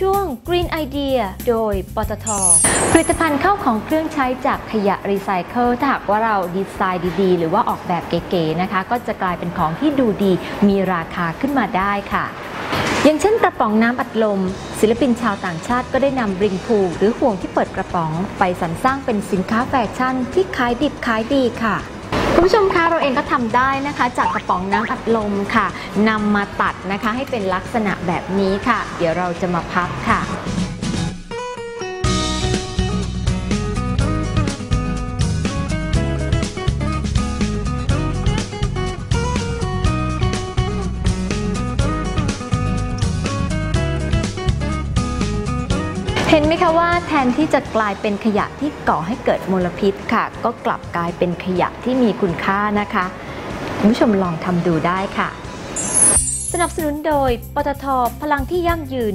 ช่วง Green Idea โดย ปตท ผลิตภัณฑ์เข้าของเครื่องใช้จากขยะรีไซเคิลถ้าหากว่าเราดีไซน์ดีๆ หรือว่าออกแบบเก๋ๆนะคะ ก็จะกลายเป็นของที่ดูดีมีราคาขึ้นมาได้ค่ะ อย่างเช่นกระป๋องน้ำอัดลม ศิลปินชาวต่างชาติก็ได้นำริงพูหรือห่วงที่เปิดกระป๋อง ไปสรรสร้างเป็นสินค้าแฟชั่นที่ขายดิบขายดีค่ะ คุณผู้ชมคะเราเองก็ทำได้นะคะ จากกระป๋องน้ำอัดลมค่ะนำมาตัดนะคะให้เป็นลักษณะแบบนี้ค่ะ เดี๋ยวเราจะมาพับค่ะ เห็นไหมคะว่าแทนที่จะกลายเป็นขยะที่ก่อให้เกิดมลพิษค่ะ ก็กลับกลายเป็นขยะที่มีคุณค่านะคะคุณผู้ชมลองทำดูได้ค่ะ สนับสนุนโดยปตทพลังที่ยั่งยืน